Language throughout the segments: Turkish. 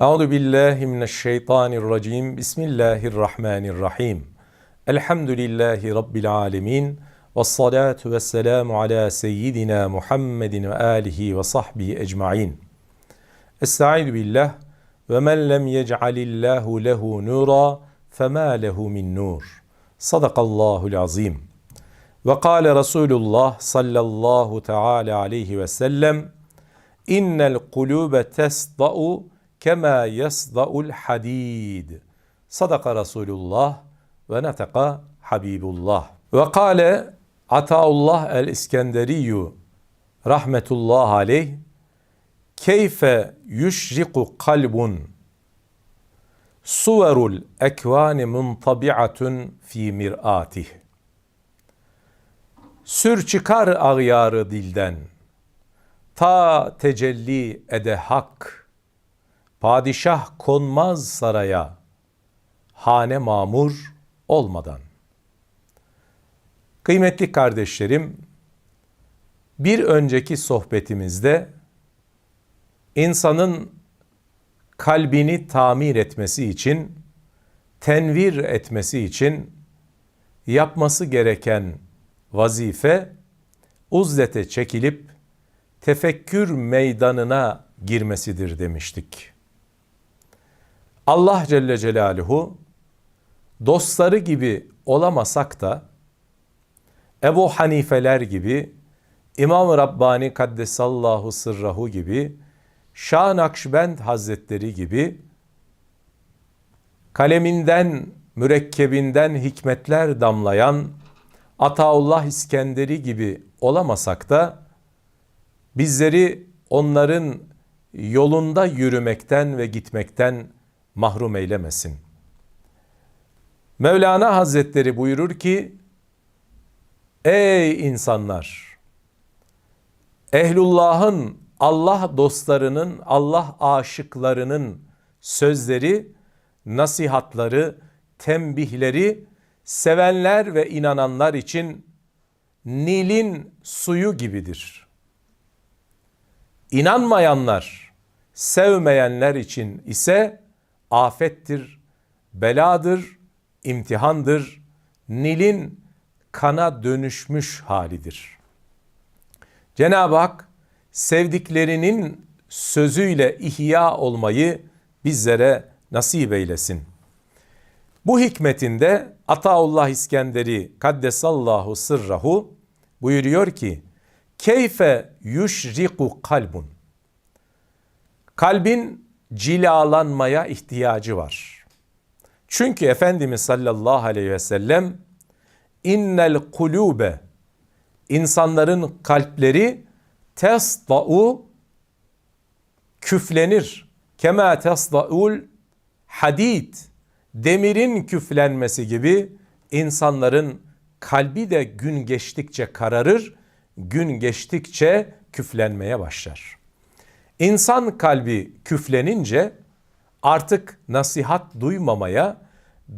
Euzu billahi mineşşeytanirracim. Bismillahirrahmanirrahim. Elhamdülillahi rabbil alamin. Ves salatu vesselamu ala seyyidina Muhammedin ve alihi ve sahbihi ecmaîn. Estaizu billah ve men lem yec'alillahu lehu nura fema lehu min nur. Sadakallahul azim. Ve kâle Resulullah sallallahu teala aleyhi ve sellem innel kulube tesda'u kema yasda'ul hadid. Sadaka Resulullah ve neteka Habibullah. Ve kâle Ataullah el-İskenderiyyü rahmetullah aleyh keyfe yüşriku kalbun suverul ekvani muntabi'atun fi mir'atih. Sür çıkar ağyarı dilden, ta tecelli ede hak, padişah konmaz saraya, hane mamur olmadan. Kıymetli kardeşlerim, bir önceki sohbetimizde insanın kalbini tamir etmesi için, tenvir etmesi için yapması gereken vazife uzlete çekilip tefekkür meydanına girmesidir demiştik. Allah Celle Celaluhu dostları gibi olamasak da Ebu Hanifeler gibi İmam-ı Rabbani Kaddesallahu Sırrahu gibi Şah Nakşibend Hazretleri gibi kaleminden, mürekkebinden hikmetler damlayan Ataullah İskenderi gibi olamasak da bizleri onların yolunda yürümekten ve gitmekten mahrum eylemesin. Mevlana Hazretleri buyurur ki, Ey insanlar! Ehlullah'ın, Allah dostlarının, Allah aşıklarının sözleri, nasihatları, tembihleri sevenler ve inananlar için Nil'in suyu gibidir. İnanmayanlar, sevmeyenler için ise afettir, beladır, imtihandır, Nil'in kana dönüşmüş halidir. Cenab-ı Hak sevdiklerinin sözüyle ihya olmayı bizlere nasip eylesin. Bu hikmetinde Ataullah İskenderi Kaddesallahu sırrahu buyuruyor ki Keyfe yuşriku kalbun Kalbin cilalanmaya ihtiyacı var. Çünkü Efendimiz sallallahu aleyhi ve sellem innel kulube insanların kalpleri tesda'u küflenir. Kema tesda'ul hadid demirin küflenmesi gibi insanların kalbi de gün geçtikçe kararır, gün geçtikçe küflenmeye başlar. İnsan kalbi küflenince artık nasihat duymamaya,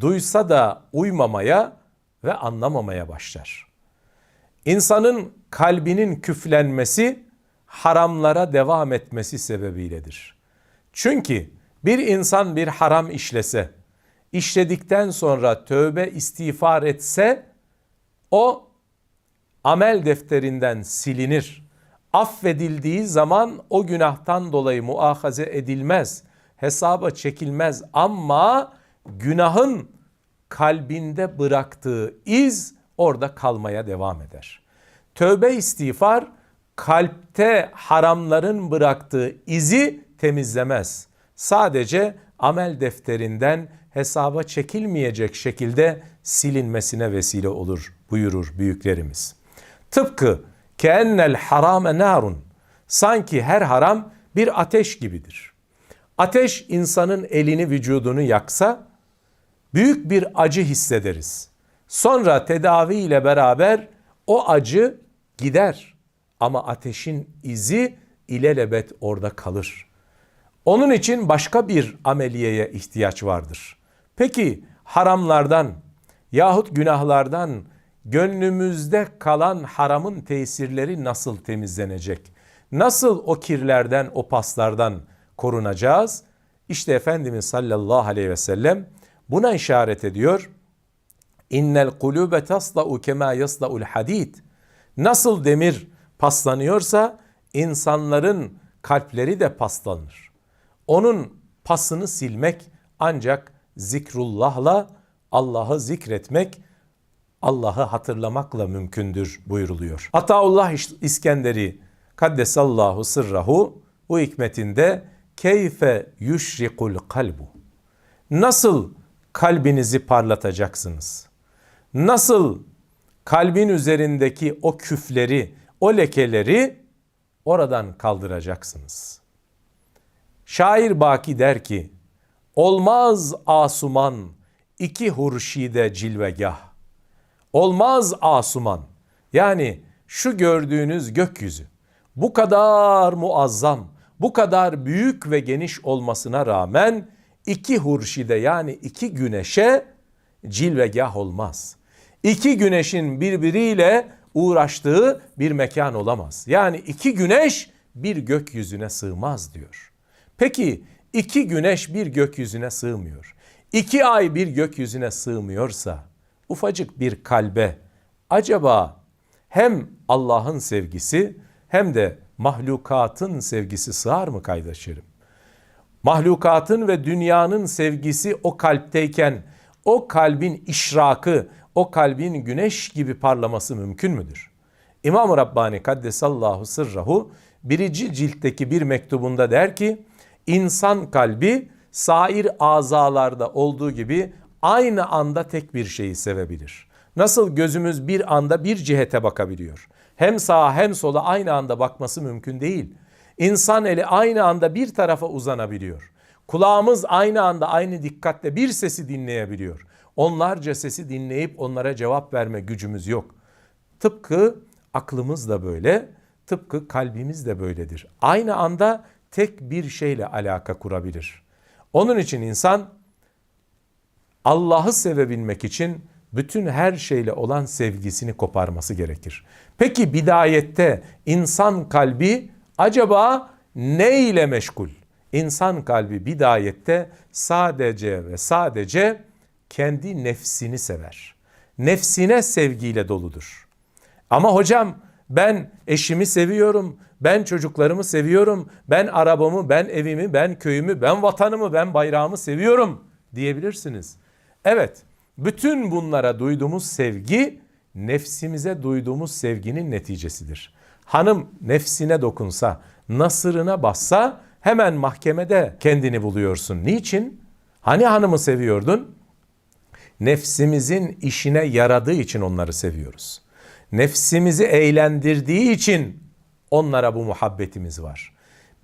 duysa da uymamaya ve anlamamaya başlar. İnsanın kalbinin küflenmesi haramlara devam etmesi sebebiyledir. Çünkü bir insan bir haram işlese, işledikten sonra tövbe istiğfar etse o amel defterinden silinir. Affedildiği zaman o günahtan dolayı muahaze edilmez, hesaba çekilmez ama günahın kalbinde bıraktığı iz orada kalmaya devam eder. Tövbe istiğfar kalpte haramların bıraktığı izi temizlemez. Sadece amel defterinden hesaba çekilmeyecek şekilde silinmesine vesile olur buyurur büyüklerimiz. Tıpkı keennel harame narun sanki her haram bir ateş gibidir. Ateş insanın elini vücudunu yaksa büyük bir acı hissederiz. Sonra tedavi ile beraber o acı gider ama ateşin izi ilelebet orada kalır. Onun için başka bir ameliyeye ihtiyaç vardır. Peki haramlardan yahut günahlardan gönlümüzde kalan haramın tesirleri nasıl temizlenecek? Nasıl o kirlerden, o paslardan korunacağız? İşte Efendimiz sallallahu aleyhi ve sellem buna işaret ediyor. İnnel kulube tasla'u kema yasla'ul hadid. Nasıl demir paslanıyorsa insanların kalpleri de paslanır. Onun pasını silmek ancak zikrullahla Allah'ı zikretmek, Allah'ı hatırlamakla mümkündür buyuruluyor. Ataullah İskenderi Kaddesallahu sırrahu bu hikmetinde keyfe yuşrikul kalbu. Nasıl kalbinizi parlatacaksınız? Nasıl kalbin üzerindeki o küfleri, o lekeleri oradan kaldıracaksınız? Şair Baki der ki, olmaz asuman iki hurşide cilvegah. Olmaz asuman yani şu gördüğünüz gökyüzü bu kadar muazzam, bu kadar büyük ve geniş olmasına rağmen iki hurşide yani iki güneşe cilvegah olmaz. İki güneşin birbiriyle uğraştığı bir mekan olamaz. Yani iki güneş bir gökyüzüne sığmaz diyor. Peki iki güneş bir gökyüzüne sığmıyor. İki ay bir gökyüzüne sığmıyorsa ufacık bir kalbe acaba hem Allah'ın sevgisi hem de mahlukatın sevgisi sığar mı kardeşlerim? Mahlukatın ve dünyanın sevgisi o kalpteyken o kalbin işrakı, o kalbin güneş gibi parlaması mümkün müdür? İmam-ı Rabbani Kaddesallahu sırrahu birinci ciltteki bir mektubunda der ki insan kalbi sair azalarda olduğu gibi aynı anda tek bir şeyi sevebilir. Nasıl gözümüz bir anda bir cihete bakabiliyor hem sağa hem sola aynı anda bakması mümkün değil. İnsan eli aynı anda bir tarafa uzanabiliyor. Kulağımız aynı anda aynı dikkatle bir sesi dinleyebiliyor. Onlarca sesi dinleyip onlara cevap verme gücümüz yok. Tıpkı aklımız da böyle, tıpkı kalbimiz de böyledir. Aynı anda tek bir şeyle alaka kurabilir. Onun için insan Allah'ı sevebilmek için bütün her şeyle olan sevgisini koparması gerekir. Peki bidayette insan kalbi acaba ne ile meşgul? İnsan kalbi bidayette sadece ve sadece kendi nefsini sever. Nefsine sevgiyle doludur. Ama hocam ben eşimi seviyorum, ben çocuklarımı seviyorum, ben arabamı, ben evimi, ben köyümü, ben vatanımı, ben bayrağımı seviyorum diyebilirsiniz. Evet, bütün bunlara duyduğumuz sevgi nefsimize duyduğumuz sevginin neticesidir. Hanım nefsine dokunsa, nasırına bassa hemen mahkemede kendini buluyorsun. Niçin? Hani hanımı seviyordun? Nefsimizin işine yaradığı için onları seviyoruz. Nefsimizi eğlendirdiği için onlara bu muhabbetimiz var.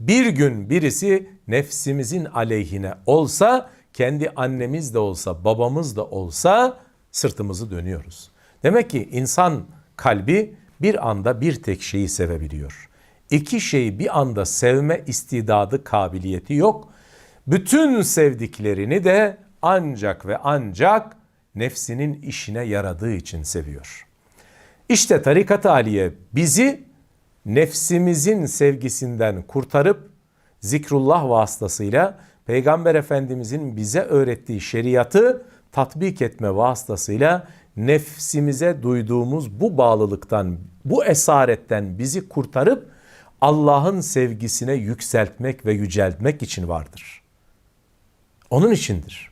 Bir gün birisi nefsimizin aleyhine olsa, kendi annemiz de olsa, babamız da olsa sırtımızı dönüyoruz. Demek ki insan kalbi bir anda bir tek şeyi sevebiliyor. İki şeyi bir anda sevme istidadı, kabiliyeti yok. Bütün sevdiklerini de ancak ve ancak nefsinin işine yaradığı için seviyor. İşte tarikat aliye bizi nefsimizin sevgisinden kurtarıp zikrullah vasıtasıyla Peygamber Efendimizin bize öğrettiği şeriatı tatbik etme vasıtasıyla nefsimize duyduğumuz bu bağlılıktan, bu esaretten bizi kurtarıp Allah'ın sevgisine yükseltmek ve yüceltmek için vardır. Onun içindir.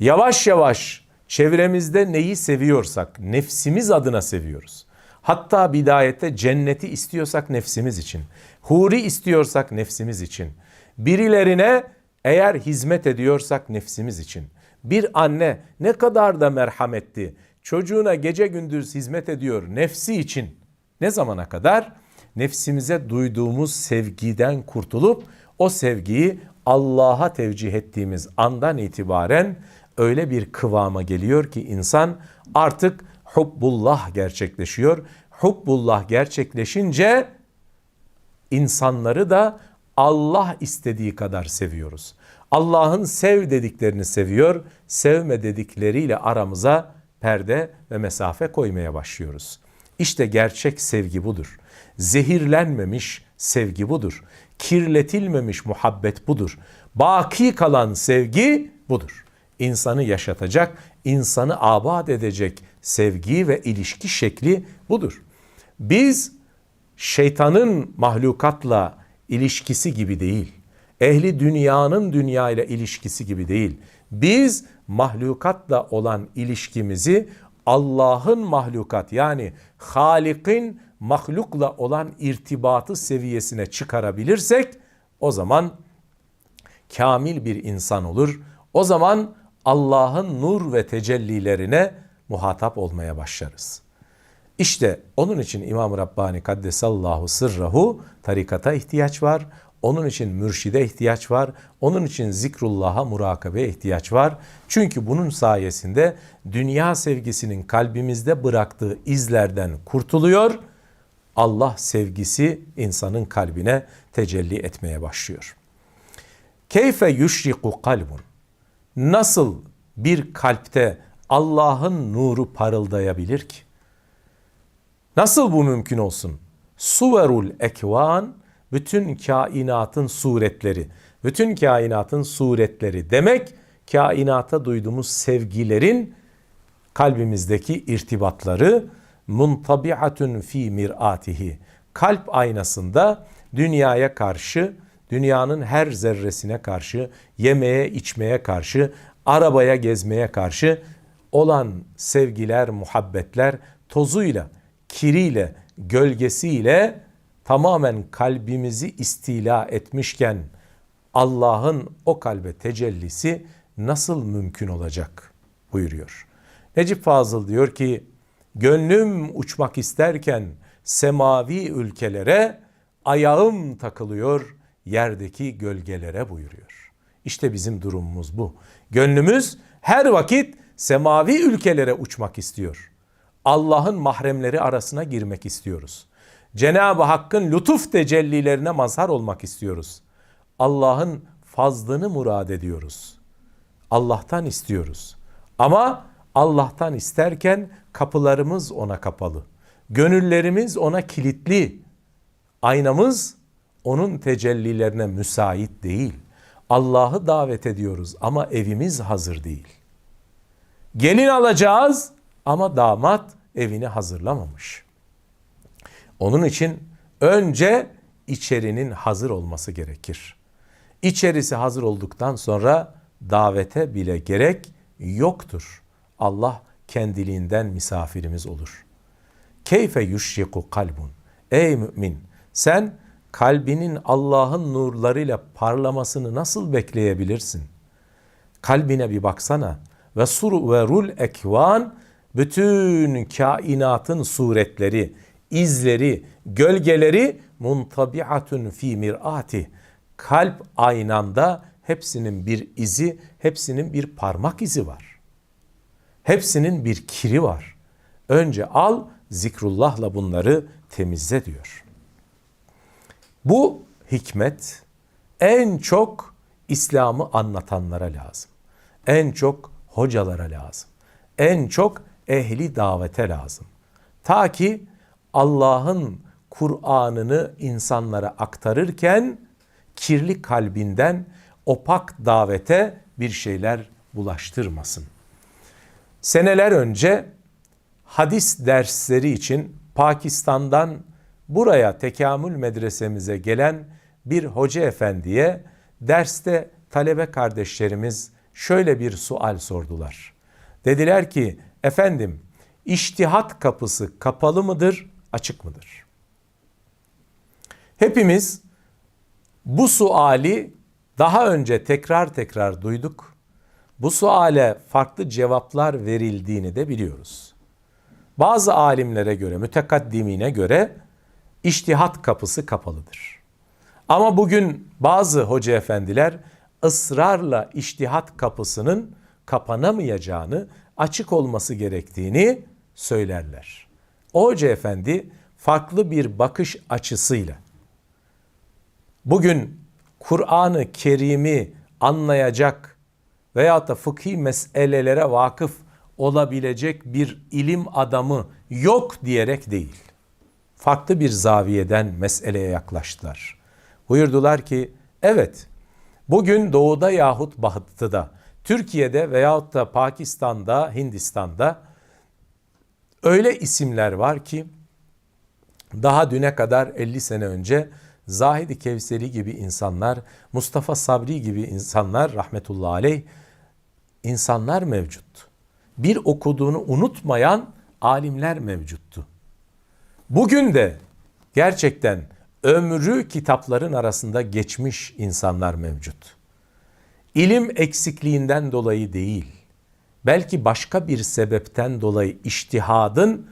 Yavaş yavaş çevremizde neyi seviyorsak nefsimiz adına seviyoruz. Hatta bidayette cenneti istiyorsak nefsimiz için, huri istiyorsak nefsimiz için, birilerine eğer hizmet ediyorsak nefsimiz için.'' Bir anne ne kadar da merhametli. Çocuğuna gece gündüz hizmet ediyor nefsi için. Ne zamana kadar? Nefsimize duyduğumuz sevgiden kurtulup o sevgiyi Allah'a tevcih ettiğimiz andan itibaren öyle bir kıvama geliyor ki insan artık hubbullah gerçekleşiyor. Hubbullah gerçekleşince insanları da Allah istediği kadar seviyoruz. Allah'ın sev dediklerini seviyor, sevme dedikleriyle aramıza perde ve mesafe koymaya başlıyoruz. İşte gerçek sevgi budur. Zehirlenmemiş sevgi budur. kirletilmemiş muhabbet budur. Baki kalan sevgi budur. İnsanı yaşatacak, insanı abad edecek sevgi ve ilişki şekli budur. Biz şeytanın mahlukatla ilişkisi gibi değil. Ehli dünyanın dünya ile ilişkisi gibi değil. Biz mahlukatla olan ilişkimizi Allah'ın mahlukat yani Halik'in mahlukla olan irtibatı seviyesine çıkarabilirsek o zaman kamil bir insan olur. O zaman Allah'ın nur ve tecellilerine muhatap olmaya başlarız. İşte onun için İmam-ı Rabbani Kaddesallahu sırrahu tarikata ihtiyaç var. Onun için mürşide ihtiyaç var. Onun için zikrullah'a, murakabeye ihtiyaç var. Çünkü bunun sayesinde dünya sevgisinin kalbimizde bıraktığı izlerden kurtuluyor. Allah sevgisi insanın kalbine tecelli etmeye başlıyor. Keyfe yuşriku kalbun. Nasıl bir kalpte Allah'ın nuru parıldayabilir ki? Nasıl bu mümkün olsun? Suverul ekvan bütün kainatın suretleri. Bütün kainatın suretleri demek kainata duyduğumuz sevgilerin kalbimizdeki irtibatları muntabiatun fi miratihi. Kalp aynasında dünyaya karşı, dünyanın her zerresine karşı, yemeye, içmeye karşı, arabaya gezmeye karşı olan sevgiler, muhabbetler tozuyla, kiriyle, gölgesiyle tamamen kalbimizi istila etmişken Allah'ın o kalbe tecellisi nasıl mümkün olacak buyuruyor. Necip Fazıl diyor ki gönlüm uçmak isterken semavi ülkelere ayağım takılıyor yerdeki gölgelere buyuruyor. İşte bizim durumumuz bu. Gönlümüz her vakit semavi ülkelere uçmak istiyor. Allah'ın mahremleri arasına girmek istiyoruz. Cenab-ı Hakk'ın lütuf tecellilerine mazhar olmak istiyoruz. Allah'ın fazlını murad ediyoruz. Allah'tan istiyoruz. Ama Allah'tan isterken kapılarımız ona kapalı. Gönüllerimiz ona kilitli. Aynamız onun tecellilerine müsait değil. Allah'ı davet ediyoruz ama evimiz hazır değil. Gelin alacağız ama damat evini hazırlamamış. Onun için önce içerinin hazır olması gerekir. İçerisi hazır olduktan sonra davete bile gerek yoktur. Allah kendiliğinden misafirimiz olur. Keyfe yuşriku kalbun. Ey mümin sen kalbinin Allah'ın nurlarıyla parlamasını nasıl bekleyebilirsin? Kalbine bir baksana. Ve sur ve rul ekvan bütün kainatın suretleri, izleri, gölgeleri muntabiatun fi mirati. Kalp aynanda hepsinin bir izi, hepsinin bir parmak izi var. Hepsinin bir kiri var. Önce al zikrullahla bunları temizle diyor. Bu hikmet en çok İslam'ı anlatanlara lazım. En çok hocalara lazım. En çok ehli davete lazım. Ta ki Allah'ın Kur'an'ını insanlara aktarırken kirli kalbinden opak davete bir şeyler bulaştırmasın. Seneler önce hadis dersleri için Pakistan'dan buraya tekamül medresemize gelen bir hoca efendiye derste talebe kardeşlerimiz şöyle bir sual sordular. Dediler ki efendim iştihat kapısı kapalı mıdır, açık mıdır? Hepimiz bu suali daha önce tekrar tekrar duyduk. Bu suale farklı cevaplar verildiğini de biliyoruz. Bazı alimlere göre, mütekaddimine göre iştihat kapısı kapalıdır. Ama bugün bazı hoca efendiler ısrarla iştihat kapısının kapanamayacağını, açık olması gerektiğini söylerler. O hoca efendi farklı bir bakış açısıyla bugün Kur'an-ı Kerim'i anlayacak veyahut da fıkhi meselelere vakıf olabilecek bir ilim adamı yok diyerek değil. Farklı bir zaviyeden meseleye yaklaştılar. Buyurdular ki evet bugün doğuda yahut batıda Türkiye'de veyahut da Pakistan'da Hindistan'da öyle isimler var ki daha düne kadar 50 sene önce Zahidi Kevseri gibi insanlar, Mustafa Sabri gibi insanlar rahmetullahi aleyh insanlar mevcut. Bir okuduğunu unutmayan alimler mevcuttu. Bugün de gerçekten ömrü kitapların arasında geçmiş insanlar mevcut. İlim eksikliğinden dolayı değil, belki başka bir sebepten dolayı iştihadın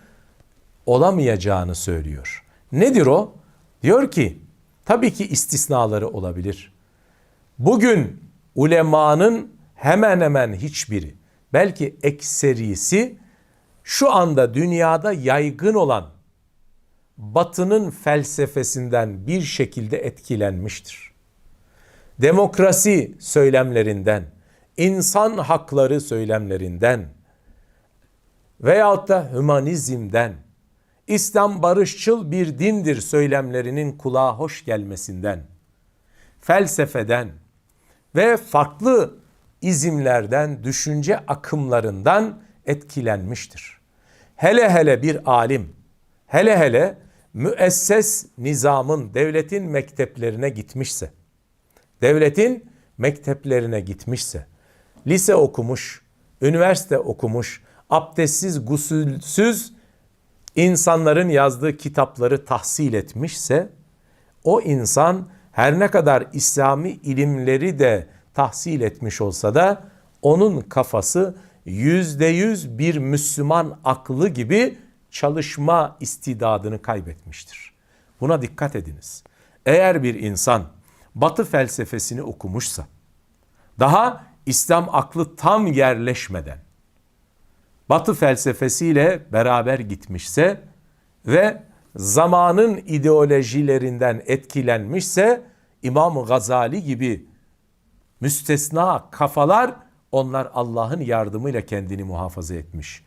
olamayacağını söylüyor. Nedir o? Diyor ki tabii ki istisnaları olabilir. Bugün ulemanın hemen hemen hiçbiri belki ekserisi şu anda dünyada yaygın olan batının felsefesinden bir şekilde etkilenmiştir. Demokrasi söylemlerinden, insan hakları söylemlerinden veyahut da hümanizmden, İslam barışçıl bir dindir söylemlerinin kulağa hoş gelmesinden, felsefeden ve farklı izimlerden, düşünce akımlarından etkilenmiştir. Hele hele bir alim, hele hele müesses nizamın, devletin mekteplerine gitmişse, devletin mekteplerine gitmişse, lise okumuş, üniversite okumuş, abdestsiz, gusülsüz insanların yazdığı kitapları tahsil etmişse, o insan her ne kadar İslami ilimleri de tahsil etmiş olsa da onun kafası yüzde yüz bir Müslüman aklı gibi çalışma istidadını kaybetmiştir. Buna dikkat ediniz. Eğer bir insan Batı felsefesini okumuşsa, daha İslam aklı tam yerleşmeden Batı felsefesiyle beraber gitmişse ve zamanın ideolojilerinden etkilenmişse İmam Gazali gibi müstesna kafalar onlar Allah'ın yardımıyla kendini muhafaza etmiş.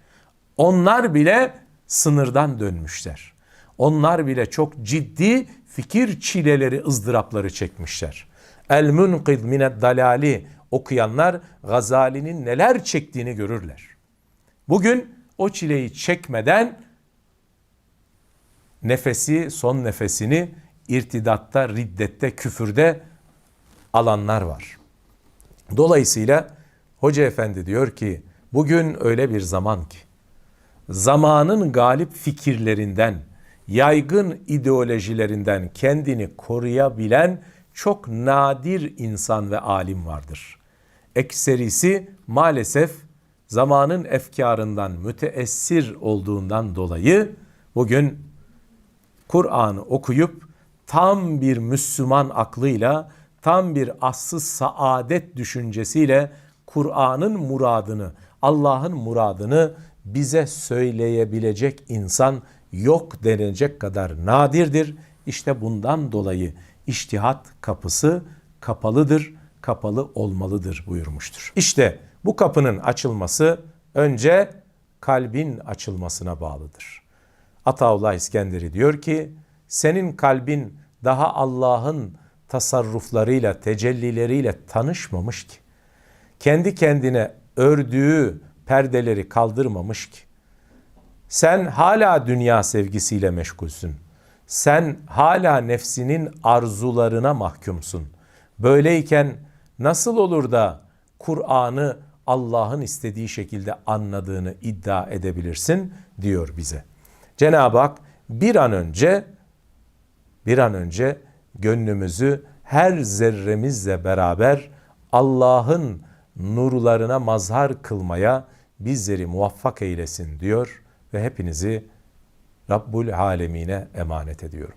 Onlar bile sınırdan dönmüşler. Onlar bile çok ciddi fikir çileleri, ızdırapları çekmişler. El Munkid mined dalali okuyanlar Gazali'nin neler çektiğini görürler. Bugün o çileyi çekmeden nefesi, son nefesini irtidatta, riddette, küfürde alanlar var. Dolayısıyla Hoca Efendi diyor ki bugün öyle bir zaman ki zamanın galip fikirlerinden, yaygın ideolojilerinden kendini koruyabilen çok nadir insan ve alim vardır. Ekserisi maalesef zamanın efkarından müteessir olduğundan dolayı bugün Kur'an'ı okuyup tam bir Müslüman aklıyla, tam bir aslı saadet düşüncesiyle Kur'an'ın muradını, Allah'ın muradını bize söyleyebilecek insan yok denecek kadar nadirdir. İşte bundan dolayı iştihat kapısı kapalıdır, kapalı olmalıdır buyurmuştur. İşte bu kapının açılması önce kalbin açılmasına bağlıdır. Ataullah İskenderi diyor ki senin kalbin daha Allah'ın tasarruflarıyla, tecellileriyle tanışmamış ki. Kendi kendine ördüğü perdeleri kaldırmamış ki. Sen hala dünya sevgisiyle meşgulsün. Sen hala nefsinin arzularına mahkumsun. Böyleyken nasıl olur da Kur'an'ı Allah'ın istediği şekilde anladığını iddia edebilirsin diyor bize. Cenab-ı Hak bir an önce bir an önce gönlümüzü her zerremizle beraber Allah'ın nurlarına mazhar kılmaya bizleri muvaffak eylesin diyor ve hepinizi Rabbul Alemine emanet ediyorum.